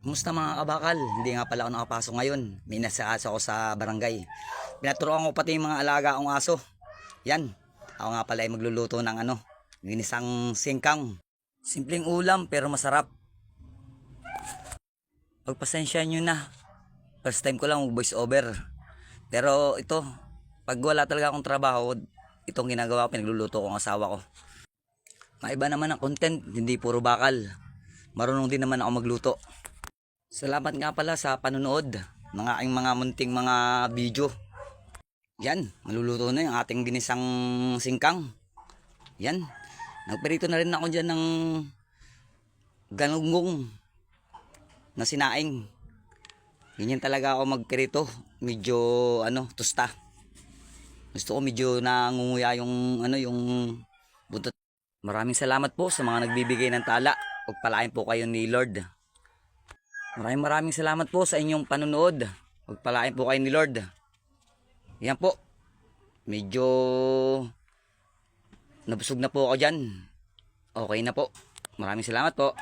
Kumusta mga kabakal? Hindi nga pala ako nakapasok ngayon. May nasa aso ako sa barangay. Pinaturoan ko pati yung mga alaga kong aso. Yan. Ako nga pala ay magluluto ng ano, ginisang singkang. Simpleng ulam pero masarap. Pagpasensya nyo na. First time ko lang mag-voice over. Pero ito, pag wala talaga akong trabaho, itong ginagawa ko, pinagluluto ko ang asawa ko. Maiba naman ang content, hindi puro bakal. Marunong din naman ako magluto. Salamat nga pala sa panonood ng aking mga munting mga video. Yan, maluluto na yung ating ginisang singkang. Yan, nagperito na rin ako dyan ng ganunggong na sinaing. Ganyan talaga ako magperito. Medyo, ano, tusta. Gusto ko medyo nangunguya yung, ano, yung buntot. Maraming salamat po sa mga nagbibigay ng tala. Pagpalain po kayo ni Lord. Maraming maraming salamat po sa inyong panonood. Pagpalain po kayo ni Lord. Yan po. Medyo nabusog na po ako dyan. Okay na po. Maraming salamat po.